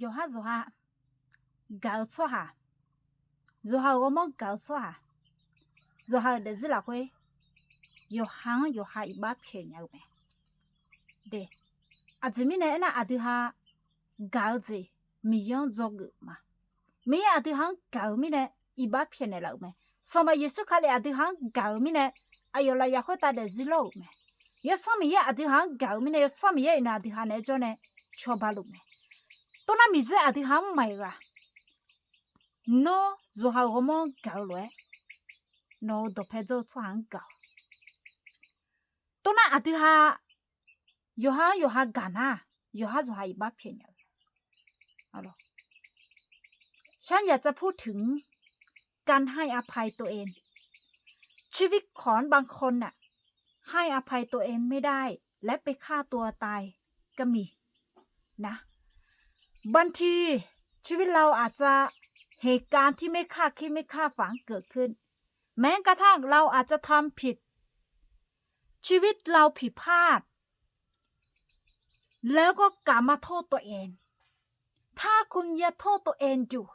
yoha zoha galsoha zoha omo galsoha zoha de zila kwe yohang yoha iba pye nyawe de azimine ena aduha galze miyon zogu ma mi aduhan gaumine iba pye ne laume soma yesu kale aduhan gaumine ayola yahota de zilo me yesami ya aduhan gaumine yesami ya ina aduhan ne jone chobalume 呢一把便宜了没？什么耶稣卡里阿对行搞米呢？哎呦啦呀会打的是路没？有什么嘢阿对行搞米呢？有什么嘢那阿对行来做呢？错把路没？多那米子阿对行买个。nó dù hào gom gạo lẽ nó đồ phải cho cho hàng gạo tôi nói à thứ ha yo ha yo ha gana yo ha 就 ha 一把便宜เอาล่ะฉันอยากจะพูดถึงการให้อภัยตัวเอง ชีวิตของบางคนน่ะ ให้อภัยตัวเองไม่ได้ และไปฆ่าตัวตายก็มีนะ บางทีชีวิตเราอาจจะเหตุการณ์ที่ไม่คาดคิดไม่คาดฝันเกิดขึ้น แม้กระทั่งเราอาจจะทำผิด ชีวิตเราผิดพลาด แล้วก็กลับมาโทษตัวเอง ถ้าคุณยังโทษตัวเองอยู่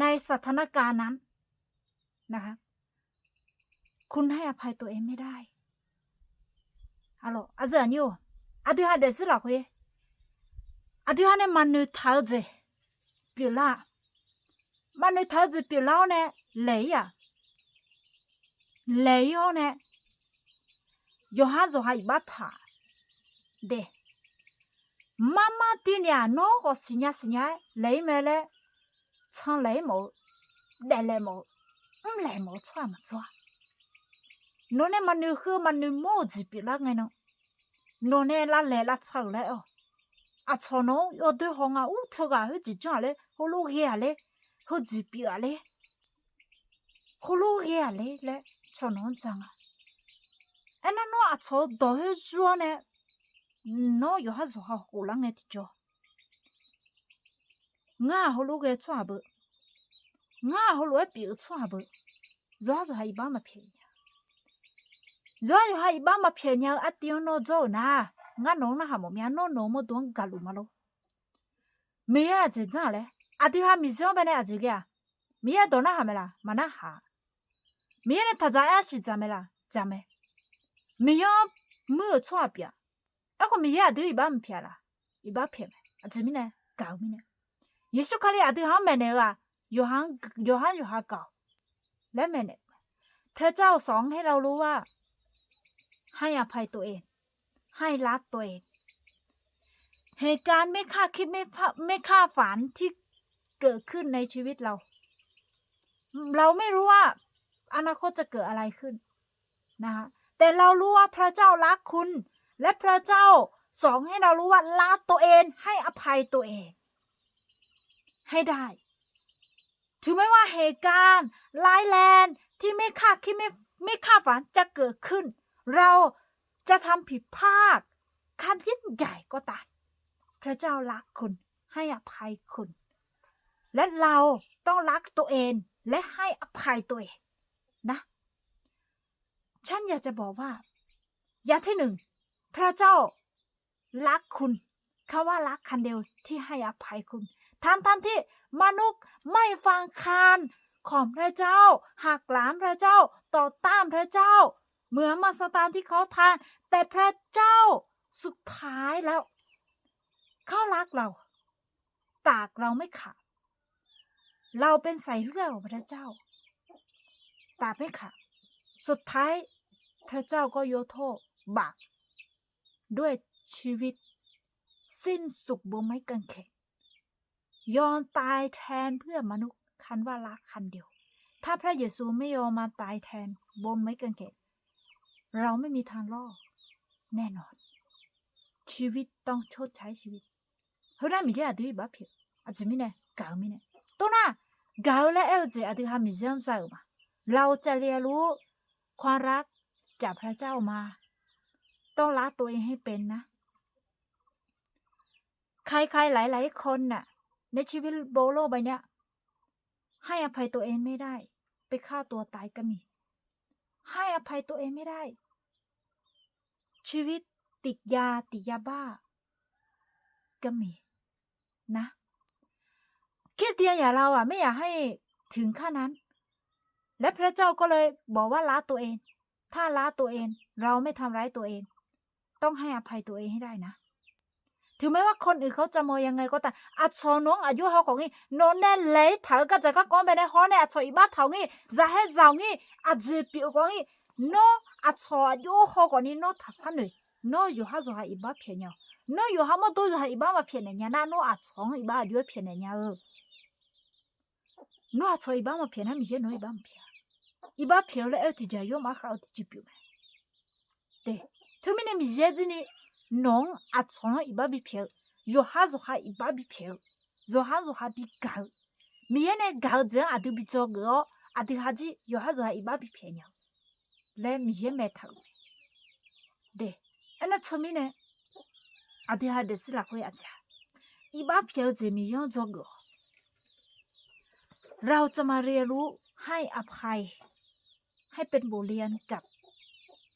ในสถานการณ์นั้นนะคะคุณให้อภัยตัวเองไม่ได้ฮัลโหลอาจารย์อยู่อาทิตย์เดสิหรอคุย adi hane manu thao ze. Biểu la. Manu thao ze biểu lao nè lấy à lấy ho nè yo ha zo hai ba tha. De. Mama tin ya no go sinya sinya lấy mẹ le. Chang lấy mo. Để lấy mo. Um lấy mo chua mà chua. Nó nè manu khư manu mo gì biểu la ngay nó nó nè la lấy la chang lấy oh lẽ ô à cho nó yo đôi hong à u thơ gà hơi chỉ cho lẽ hồ lô hè lẽ 好指标嘞，好路呀嘞嘞，超能讲啊！哎，那那阿超到去说呢，那有哈说好好人的着，我好路个错不，我好路个表错不，主要是还一般嘛便宜，主要还一般嘛便宜，阿丢那走呐， ငါနုံနာဟာမမြန်နုံနုံမတွန်းဂါလူမလို့မေရကျင်ကြလဲအတိဟာမီဇွန်ဘနဲ့အကြည့်ကမေရတော့နာဟာမလားမနာဟာမေရနဲ့တကြရရှိကြမလားကြမယ်မေရမို့ချွာပြအခုမေရဒီဘာမပြလားဒီဘာပြမယ်အကြည့်မင်းနဲ့ကောင်းမင်းနဲ့ယေရှုခရစ်အတိဟာမနဲ့ကယိုဟန်ယိုဟန်ယိုဟာကောင်းလက်မနဲ့ထเจ้าสองให้เรารู้ว่า ให้อภัยตัวเอง ให้รักตัวเอง เหตุการณ์ไม่คาดคิดไม่ไม่คาดฝันที่เกิดขึ้นในชีวิตเรา เราไม่รู้ว่าอนาคตจะเกิดอะไรขึ้นนะคะแต่เรารู้ว่าพระเจ้ารักคุณ และพระเจ้าสอนให้เรารู้ว่ารักตัวเองให้อภัยตัวเอง ให้ได้ถึงแม้ว่าเหตุการณ์ร้ายแรงที่ไม่คาดคิดไม่ไม่คาดฝันจะเกิดขึ้น เรา จะทำผิดพลาดขั้นยิ่งใหญ่ก็ตามพระเจ้ารักคุณให้อภัยคุณ และเราต้องรักตัวเองและให้อภัยตัวเองนะ ฉันอยากจะบอกว่า อย่างที่หนึ่ง พระเจ้ารักคุณคาว่ารักคันเดียวที่ให้อภัยคุณทั้งท่านที่มนุษย์ไม่ฟังคานของพระเจ้าหักหลามพระเจ้าต่อต้านพระเจ้า เหมือนมาสตานที่เขาทาน แต่พระเจ้าสุดท้ายแล้ว เขารักเรา ตากเราไม่ขาดเราเป็นสายเลือดของพระเจ้า ตาไม่ขาดสุดท้ายพระเจ้าก็ยโทษบาปด้วยชีวิต สิ้นสุขบนไม้กางเขนยอมตายแทนเพื่อมนุษย์คันว่ารักคันเดียว ถ้าพระเยซูไม่ยอมมาตายแทนบนไม้กางเขน เราไม่มีทางรอดแน่นอน ชีวิตต้องชดใช้ชีวิตเฮ้ยไม่ใช่ดีบ้าเพียอาจจะไม่แน่เก่าไม่แน่ตัวน่ะเกาและเอลเจอธิฮามิเจมใส่มาเราจะเรียนรู้ความรักจากพระเจ้ามา ต้องรักตัวเองให้เป็นนะ ใครๆหลาย ๆ คนน่ะ ในชีวิตโบโลใบเนี้ยให้อภัยตัวเองไม่ได้ ไปฆ่าตัวตายก็มี ให้อภัยตัวเองไม่ได้ ชีวิตติดยาติดยาบ้า ก็มีนะคริดเตียนอย่าเราอะ ไม่อยากให้ถึงขั้นนั้น และพระเจ้าก็เลยบอกว่าละตัวเอง ถ้าละตัวเอง เราไม่ทำร้ายตัวเอง ต้องให้อภัยตัวเองให้ได้นะ ถึงแม้ว่าคนอื่นเขาจะมองยังไงก็ตามอาชอน้องอายุเขาของนี่โนนแน่เลยถ้าก็จะก็ก้อนไปในห้องเนี่ยอาชออีบ้าเท่านี่จะให้เจ้านี่อาจีปีของนี่โนอาชออายุเขาของนี่โนทัศน์เลยโนอยู่ห้าจะให้อีบ้าเพียงเนี่ยโนอยู่ห้ามาตัวจะให้อีบ้ามาเพียงเนี่ยนะโนอาชออีบ้าอยู่เพียงเนี่ยเออโนอาชออีบ้ามาเพียงนะมีเยอะโนอีบ้ามาเพียงอีบ้าเพียงเลยเออที่จะยอมมาเขาที่จีบิวไหมเด้ทุกมินมีเยอะจีนี่น้องอาชองอีบ้าบิเพียวโยฮาโซฮาอีบ้าบิเพียวโซฮาโซฮาบิกามีเนกาเจออาดูบิจอก ออาดูฮาจิโยฮาโซฮาอีบ้าบิเพียเนี่ยและมีเยเมทังเดอันนั้นทมิเนอาดูฮาเดสลาคุยอาจาอีบ้าเพียวเจมียองจอกอเราจะมาเรียนรู้ให้อภัย ให้เป็นบทเรียนกับ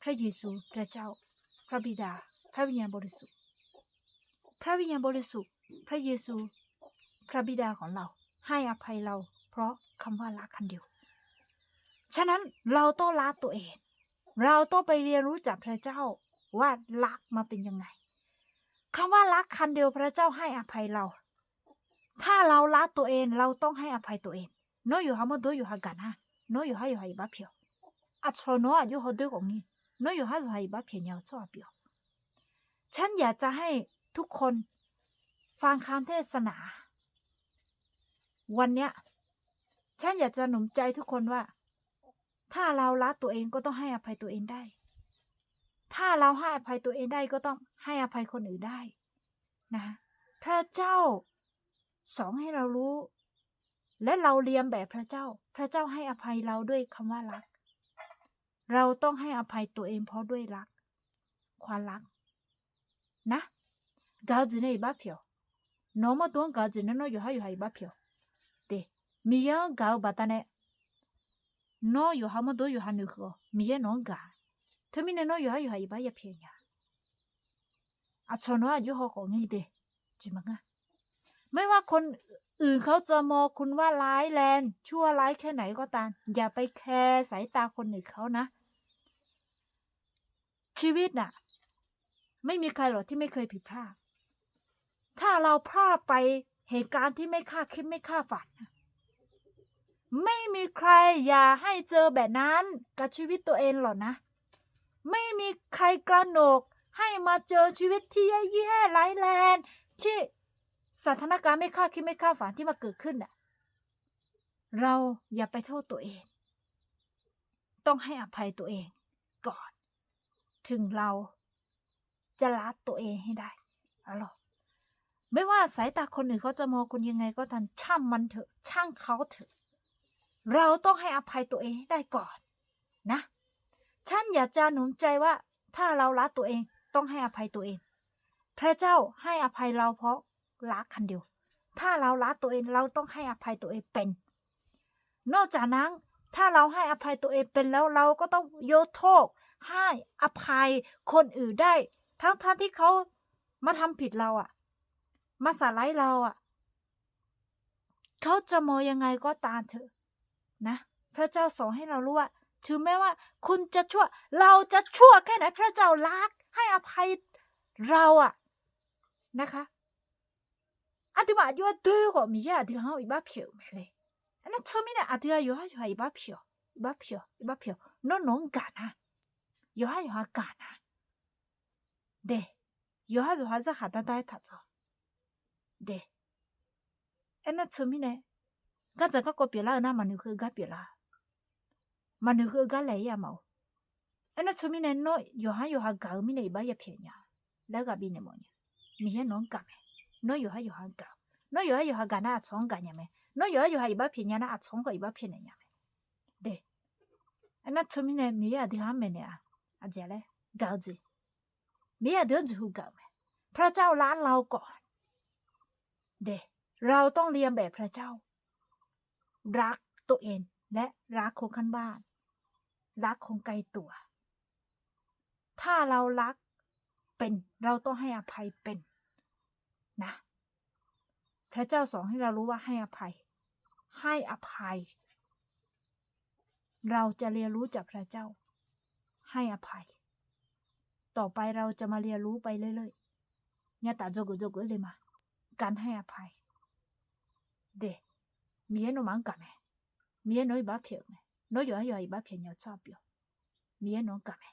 พระเยซูพระเจ้าพระบิดาพ ระวิญญาณบริสุทธิ์ พระวิญญาณบริสุทธิ์ พระเยซู พระบิดาของเรา ให้อภัยเรา เพราะคำว่ารักคันเดียว ฉะนั้นเราต้องรักตัวเอง เราต้องไปเรียนรู้จากพระเจ้าว่ารักมาเป็นยังไงคำว่ารักคันเดียวพระเจ้าให้อภัยเรา ถ้าเรารักตัวเองเราต้องให้อภัยตัวเองโนอยู่หามาดูอยู่หากันฮะโนอยู่หาอยู่หาอีบ้าเพียวอัชโนอยุเขาด้วยของนี้โนอยู่หาอยู่หาอีบ้าเพียวเนี่ยชอบเปียว ฉันอยากจะให้ทุกคนฟังคำเทศนา วันเนี้ยฉันอยากจะหนุนใจทุกคนว่า ถ้าเราละตัวเองก็ต้องให้อภัยตัวเองได้ ถ้าเราให้อภัยตัวเองได้ก็ต้องให้อภัยคนอื่นได้นะพระเจ้าสอนให้เรารู้ และเราเรียนแบบพระเจ้า พระเจ้าให้อภัยเราด้วยคำว่ารัก เราต้องให้อภัยตัวเองเพราะด้วยรัก ความรัก นะกาจิเนอีบ้าเพียวน้องมาตัวกาจิเนน้อยอยู่ให้อยู่ให้บ้าเพียวเดมีเยอะกาบัตาเนน้อยอยู่ห้มาตัวอยู่ห้หนึ่งก็มีเยอะน้องกาเธอมีเนน้อยอยู่ให้อยู่ให้บ้าอย่าเพียงยาอาชนว่าอยู่หอของนี่เดจิมังอะไม่ว่าคนอื่นเขาจะมองคุณว่าร้ายแรงชั่วร้ายแค่ไหนก็ตาม อย่าไปแคร์สายตาคนอื่นเขานะ ชีวิตน่ะ ไม่มีใครหรอกที่ไม่เคยผิดพลาด ถ้าเราพลาดไปเหตุการณ์ที่ไม่คาดคิดไม่คาดฝัน ไม่มีใครอย่าให้เจอแบบนั้นกับชีวิตตัวเองหรอกนะ ไม่มีใครกระหนกให้มาเจอชีวิตที่แย่ๆร้ายแรงที่สถานการณ์ไม่คาดคิดไม่คาดฝันที่มาเกิดขึ้นน่ะ เราอย่าไปโทษตัวเอง ต้องให้อภัยตัวเองก่อน ถึงเรา จะรักตัวเองให้ได้อะหรอไม่ว่าสายตาคนอื่นเขาจะมองคุณยังไงก็ตามช่างมันเถอะ ช่างเขาเถอะ เราต้องให้อภัยตัวเองให้ได้ก่อน นะ ฉันอยากจะหนุนใจว่า ถ้าเรารักตัวเองต้องให้อภัยตัวเอง พระเจ้าให้อภัยเราเพราะรักคันเดียว ถ้าเรารักตัวเองเราต้องให้อภัยตัวเองเป็น นอกจากนั้นถ้าเราให้อภัยตัวเองเป็นแล้วเราก็ต้องโยกโทษให้อภัยคนอื่นได้ ทั้งท่านที่เขามาทำผิดเราอะมาสาไลเราอะเขาจะมอยังไงก็ตามเถอะนะ พระเจ้าสอนให้เรารู้ว่าถึงแม้ว่า คุณจะชั่ว เราจะชั่วแค่ไหนพระเจ้ารัก ให้อภัยเราอะนะคะอาทิตยว่าอยู่ด้วยก็มีอาทิตย์เขาอีบ้าเพียวไม่เลยอันนั้นเธอไม่ได้อาทิตย์อยู่ให้อยู่ให้อีบ้าเพียวอีบ้าเพียวอีบ้าเพียวน้องน้องกันนะอยู่ให้อยู่ให้กันนะ 对，有哈有哈是哈大大一沓子，对。哎，那村民呢？刚才隔壁那那蛮牛哥隔壁啦，蛮牛哥家来呀冇？哎，那村民呢？侬有哈有哈搞？村民呢一百一便宜呀？哪个比你冇呢？米些农搞咩？侬有哈有哈搞？侬有哈有哈搞那阿穷人家咩？侬有哈有哈一百便宜那阿穷个一百便宜人家咩？对。哎，那村民呢？米些阿地方咩呢啊？阿叫嘞？搞子。 เดินจูกาไหมพระเจ้าล้านเราก่อน เดเราต้องเรียนแบบพระเจ้า รักตัวเองและรักคนข้างบ้าน รักคนไกลตัว ถ้าเรารักเป็นเราต้องให้อภัยเป็นนะ พระเจ้าสอนให้เรารู้ว่าให้อภัย ให้อภัย เราจะเรียนรู้จากพระเจ้า ให้อภัย ต่อไปเราจะมาเรียนรู้ไปเรื่อยๆเนี่ยตาโจกุโจกุเลยมา การให้อภัย เดมีเอ็นโนมังกะแม่มีเอ็นโนอีบ้าเพียวแม่โนอยู่อะอยู่บ้าเพียวเนี่ยชอบเปียวมีเอ็นโนไหม่